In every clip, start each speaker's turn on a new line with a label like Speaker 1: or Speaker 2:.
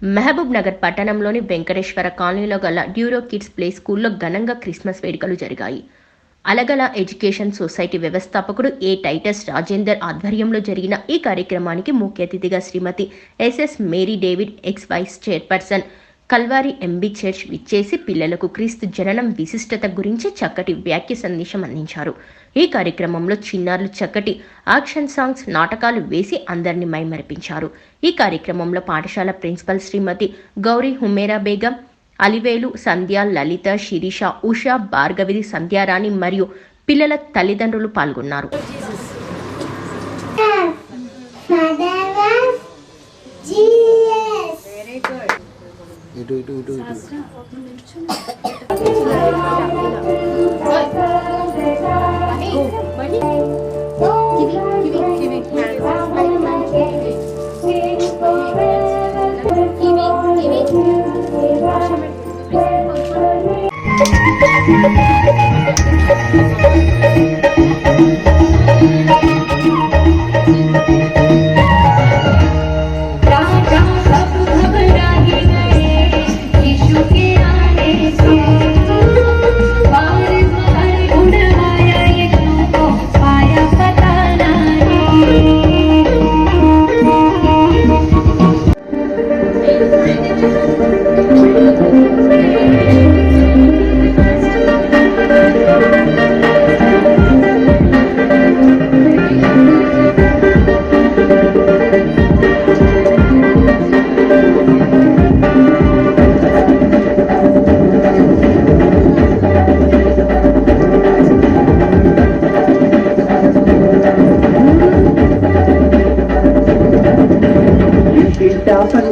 Speaker 1: మహబూబ్ నగర్ పట్టణంలోని వెంకటేశ్వర కాలనీలో గల డ్యూరో కిడ్స్ ప్లే స్కూల్లో ఘనంగా క్రిస్మస్ వేడుకలు జరిగాయి. అలగల ఎడ్యుకేషన్ సొసైటీ వ్యవస్థాపకుడు ఏ టైటస్ రాజేందర్ ఆధ్వర్యంలో జరిగిన ఈ కార్యక్రమానికి ముఖ్య అతిథిగా Shrimati SS Mary David ex vice chairperson Calvary MB church విచ్చేసి పిల్లలకు క్రీస్తు జననం విశిష్టత గురించి చక్కటి వ్యాఖ్య సందేశం అందించారు. ఈ కార్యక్రమంలో చిన్నారులు చక్కటి యాక్షన్ సాంగ్స్ నాటకాలు వేసి అందరినీ మైమరిపించారు. ఈ కార్యక్రమంలో పాఠశాల ప్రిన్సిపల్ శ్రీమతి గౌరీ హుమేరా బేగం అలివేలు సంధ్య లలిత శిరీష ఉషా భార్గవిది సంధ్యారాణి మరియు పిల్లల తల్లిదండ్రులు పాల్గొన్నారు.
Speaker 2: Father of Jesus.
Speaker 3: ఇటు ఇటు ఇటు ఇటు
Speaker 4: राजा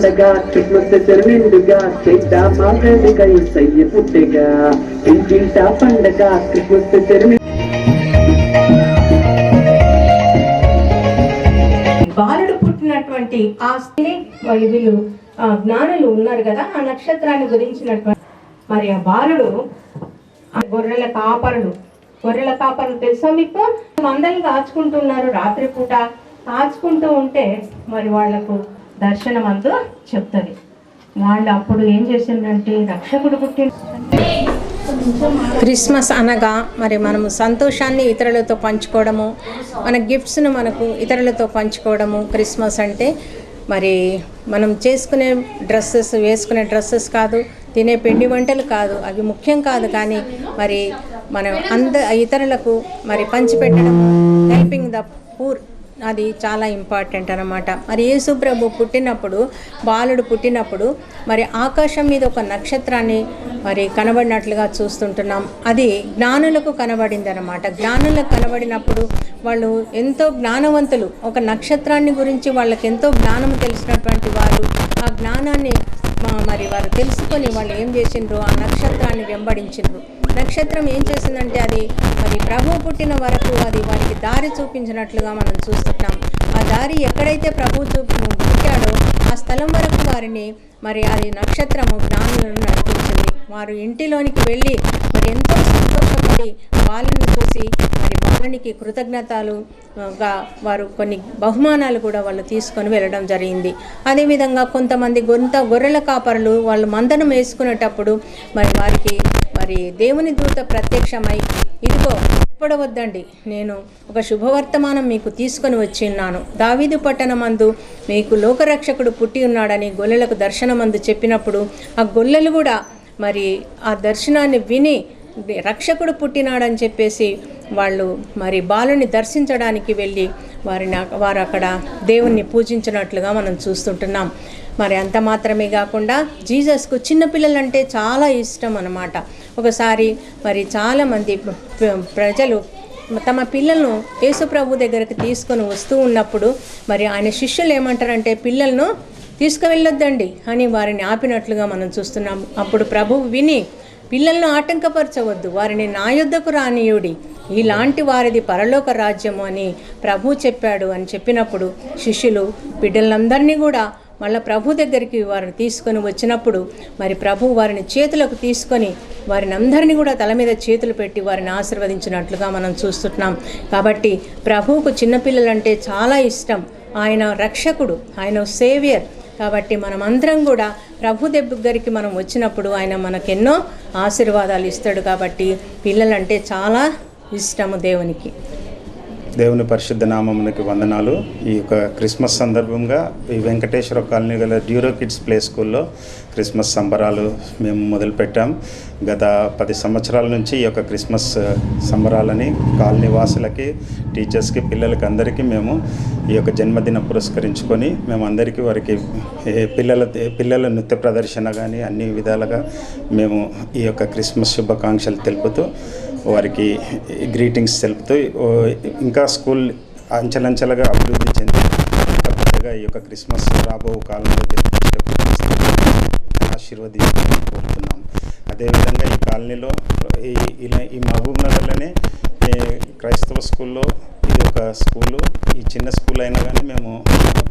Speaker 5: ఉండగా పండగ క్రిస్మస్ చెరువిండుగా చెట్ట మావేదిగా సయ్య పుట్టగా. ఇంటింటా పండగ క్రిస్మస్ చెరువి
Speaker 6: బాలుడు పుట్టినటువంటి ఆ స్త్రీ మరి వీళ్ళు ఆ జ్ఞానులు ఉన్నారు కదా ఆ నక్షత్రాన్ని గురించినటువంటి మరి ఆ బాలుడు ఆ గొర్రెల కాపరులు గొర్రెల కాపరులు తెలుసా మీకు? మందలు కాచుకుంటున్నారు రాత్రిపూట. కాచుకుంటూ ఉంటే మరి వాళ్ళకు దర్శనం అందు చెప్తుంది. వాళ్ళు అప్పుడు ఏం చేసిందంటే రక్షకుడు పుట్టిన క్రిస్మస్ అనగా మరి మనము సంతోషాన్ని ఇతరులతో పంచుకోవడము మన గిఫ్ట్స్ను మనకు ఇతరులతో పంచుకోవడము క్రిస్మస్ అంటే మరి మనం చేసుకునే డ్రెస్సెస్ వేసుకునే డ్రెస్సెస్ కాదు తినే పిండి వంటలు కాదు అవి ముఖ్యం కాదు కానీ మరి మనం అంద ఇతరులకు మరి పంచిపెట్టడం. హెల్పింగ్ ద పూర్ అది చాలా ఇంపార్టెంట్ అనమాట మరి యేసుప్రభు పుట్టినప్పుడు బాలుడు పుట్టినప్పుడు మరి ఆకాశం మీద ఒక నక్షత్రాన్ని మరి కనబడినట్లుగా చూస్తుంటున్నాం. అది జ్ఞానులకు కనబడింది అనమాట జ్ఞానులకు కనబడినప్పుడు వాళ్ళు ఎంతో జ్ఞానవంతులు. ఒక నక్షత్రాన్ని గురించి వాళ్ళకి ఎంతో జ్ఞానం తెలిసినటువంటి వారు ఆ జ్ఞానాన్ని మా- మరి వారు తెలుసుకొని వాళ్ళు ఏం చేసిండ్రు ఆ నక్షత్రాన్ని వెంబడించిండ్రు. నక్షత్రం ఏం చేసిందంటే అది మరి ప్రభు పుట్టిన వరకు అది వారికి దారి చూపించినట్లుగా మనం చూస్తున్నాం ఆ దారి ఎక్కడైతే ప్రభు చూపు పుట్టాడో ఆ స్థలం వరకు వారిని మరి అది నక్షత్రము జ్ఞానులను నడిపించింది. వారు ఇంటిలోనికి వెళ్ళి మరి ఎంతో సంతోషం మరి కృతజ్ఞతలుగా వారు కొన్ని బహుమానాలు కూడా వాళ్ళు తీసుకొని వెళ్ళడం జరిగింది. అదేవిధంగా కొంతమంది గొంత గొర్రెల కాపరులు వాళ్ళు మందనం వేసుకునేటప్పుడు మరి వారికి మరి దేవుని దూత ప్రత్యక్షమై ఇదిగో భయపడవద్దండి నేను ఒక శుభవర్తమానం మీకు తీసుకొని వచ్చి ఉన్నాను దావీదు పట్టణమందు మీకు లోకరక్షకుడు పుట్టి ఉన్నాడని గొల్లెలకు దర్శనమందు చెప్పినప్పుడు ఆ గొల్లెలు కూడా మరి ఆ దర్శనాన్ని విని రక్షకుడు పుట్టినాడని చెప్పేసి వాళ్ళు మరి బాలుని దర్శించడానికి వెళ్ళి వారిని వారు అక్కడ దేవుణ్ణి పూజించినట్లుగా మనం చూస్తుంటున్నాం. మరి అంత మాత్రమే కాకుండా జీసస్కు చిన్నపిల్లలంటే చాలా ఇష్టం అన్నమాట. ఒకసారి మరి చాలామంది ప్ర- ప్రజలు తమ పిల్లలను యేసుప్రభు ప్రభు దగ్గరికి తీసుకొని వస్తూ ఉన్నప్పుడు మరి ఆయన శిష్యులు ఏమంటారంటే పిల్లలను తీసుకువెళ్ళొద్దండి అని వారిని ఆపినట్లుగా మనం చూస్తున్నాం. అప్పుడు ప్రభువు విని పిల్లలను ఆటంకపరచవద్దు. వారిని నా యుద్ధకు రానియుడి. ఇలాంటి వారిది పరలోక రాజ్యము అని ప్రభు చెప్పాడు అని చెప్పినప్పుడు శిష్యులు బిడ్డలందరినీ కూడా మళ్ళీ ప్రభు దగ్గరికి వారిని తీసుకొని వచ్చినప్పుడు మరి ప్రభు వారిని చేతులకు తీసుకొని వారిని అందరినీ కూడా తల మీద చేతులు పెట్టి వారిని ఆశీర్వదించినట్లుగా మనం చూస్తున్నాం. కాబట్టి ప్రభువుకు చిన్నపిల్లలంటే చాలా ఇష్టం. ఆయన రక్షకుడు ఆయన సేవియర్. కాబట్టి మనం అందరం కూడా ప్రభు దగ్గరికి మనం వచ్చినప్పుడు ఆయన మనకెన్నో ఆశీర్వాదాలు ఇస్తాడు కాబట్టి పిల్లలంటే చాలా ఇష్టము దేవునికి.
Speaker 7: దేవుని పరిశుద్ధ నామమునికి వందనాలు. ఈ యొక్క క్రిస్మస్ సందర్భంగా ఈ వెంకటేశ్వర కాలనీ గల డ్యూరో కిడ్స్ ప్లే స్కూల్లో క్రిస్మస్ సంబరాలు మేము మొదలుపెట్టాం. గత పది సంవత్సరాల నుంచి ఈ యొక్క క్రిస్మస్ సంబరాలని కాలనీ వాసులకి టీచర్స్కి పిల్లలకి అందరికీ మేము ఈ యొక్క జన్మదిన పురస్కరించుకొని మేము అందరికీ వారికి పిల్లల పిల్లల నృత్య ప్రదర్శన కానీ అన్ని విధాలుగా మేము ఈ యొక్క క్రిస్మస్ శుభాకాంక్షలు తెలుపుతూ వారికి గ్రీటింగ్స్ తెలుపుతూ ఇంకా స్కూల్ అంచెలంచెలుగా అభివృద్ధి చెంది పెద్దగా ఈ యొక్క క్రిస్మస్ రాబో కాలంలో ఆశీర్వదించాలని కోరుతున్నాం. అదేవిధంగా ఈ కాలనీలో ఈ ఇలా ఈ మహబూబ్ నగర్లోనే క్రైస్తవ స్కూల్లో ఇది ఒక స్కూలు ఈ చిన్న స్కూల్ అయినా కానీ మేము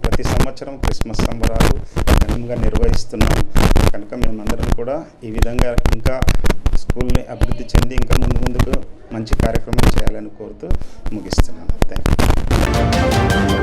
Speaker 7: ప్రతి సంవత్సరం క్రిస్మస్ సంబరాలు ఘనంగా నిర్వహిస్తున్నాం. కనుక మేమందరం కూడా ఈ విధంగా ఇంకా స్కూల్ని అభివృద్ధి చెంది ఇంకా ముందు ముందుకు మంచి కార్యక్రమం చేయాలని కోరుతూ ముగిస్తున్నాను. Thank you